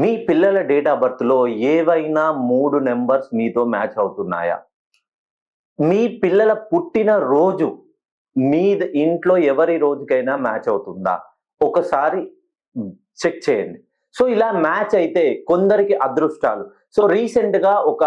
మీ పిల్లల date of బర్త్లో ఏవైనా మూడు నెంబర్స్ మీతో మ్యాచ్ అవుతున్నాయా? మీ పిల్లల పుట్టిన రోజు మీ ఇంట్లో ఎవరి రోజుకైనా మ్యాచ్ అవుతుందా? ఒకసారి చెక్ చేయండి. సో ఇలా మ్యాచ్ అయితే కొందరికి అదృష్టాలు. సో రీసెంట్గా ఒక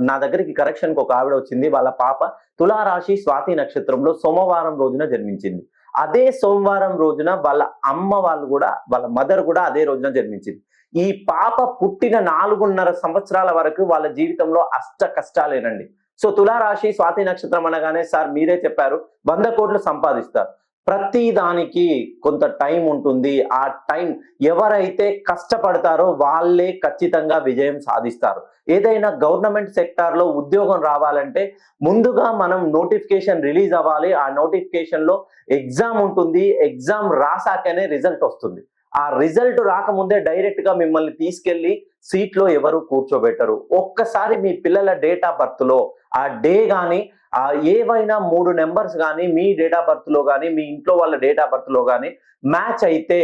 నా దగ్గరికి కరెక్షన్కి ఒక ఆవిడ వచ్చింది. వాళ్ళ పాప తులారాశి స్వాతి నక్షత్రంలో సోమవారం రోజున జన్మించింది. అదే సోమవారం రోజున వాళ్ళ అమ్మ వాళ్ళు కూడా వాళ్ళ మదర్ కూడా అదే రోజున జన్మించింది. ఈ పాప పుట్టిన నాలుగున్నర సంవత్సరాల వరకు వాళ్ళ జీవితంలో అష్ట కష్టాలేనండి. సో తులారాశి స్వాతి నక్షత్రం అనగానే సార్ మీరే చెప్పారు వంద కోట్లు సంపాదిస్తారు. ప్రతి దానికి కొంత టైం ఉంటుంది. ఆ టైం ఎవరైతే కష్టపడతారో వాళ్ళే ఖచ్చితంగా విజయం సాధిస్తారు. ఏదైనా గవర్నమెంట్ సెక్టార్లో ఉద్యోగం రావాలంటే ముందుగా మనం నోటిఫికేషన్ రిలీజ్ అవ్వాలి. ఆ నోటిఫికేషన్లో ఎగ్జామ్ ఉంటుంది. ఎగ్జామ్ రాసాకనే రిజల్ట్ వస్తుంది. ఆ రిజల్ట్ రాకముందే డైరెక్ట్గా మిమ్మల్ని తీసుకెళ్ళి సీట్లో ఎవరు కూర్చోబెట్టరు. ఒక్కసారి మీ పిల్లల డేట్ ఆఫ్ బర్త్లో ఆ డే గాని ఆ ఏవైనా మూడు నెంబర్స్ కానీ మీ డేట్ ఆఫ్ బర్త్లో కానీ మీ ఇంట్లో వాళ్ళ డేట్ ఆఫ్ బర్త్లో కానీ మ్యాచ్ అయితే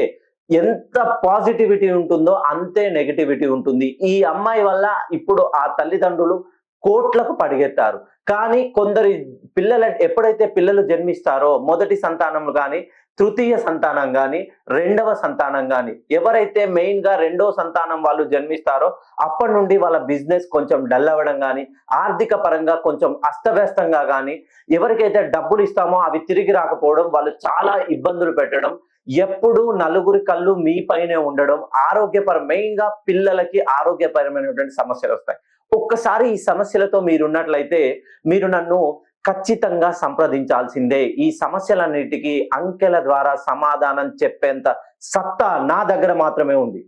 ఎంత పాజిటివిటీ ఉంటుందో అంతే నెగటివిటీ ఉంటుంది. ఈ అమ్మాయి వల్ల ఇప్పుడు ఆ తల్లిదండ్రులు కోట్లకు పడిగెత్తారు. కానీ కొందరి పిల్లల ఎప్పుడైతే పిల్లలు జన్మిస్తారో మొదటి సంతానం కానీ తృతీయ సంతానం కానీ రెండవ సంతానం కానీ ఎవరైతే మెయిన్గా రెండవ సంతానం వాళ్ళు జన్మిస్తారో అప్పటి నుండి వాళ్ళ బిజినెస్ కొంచెం డల్ అవ్వడం కానీ ఆర్థిక పరంగా కొంచెం అస్తవ్యస్తంగా కానీ ఎవరికైతే డబ్బులు ఇస్తామో అవి తిరిగి రాకపోవడం వాళ్ళు చాలా ఇబ్బందులు పెట్టడం ఎప్పుడు నలుగురి కళ్ళు మీ పైనే ఉండడం ఆరోగ్యపర మెయిన్గా పిల్లలకి ఆరోగ్యపరమైనటువంటి సమస్యలు వస్తాయి. ఒక్కసారి ఈ సమస్యలతో మీరున్నట్లయితే మీరు నన్ను ఖచ్చితంగా సంప్రదించాల్సిందే. ఈ సమస్యలన్నిటికీ అంకెల ద్వారా సమాధానం చెప్పేంత సత్తా నా దగ్గర మాత్రమే ఉంది.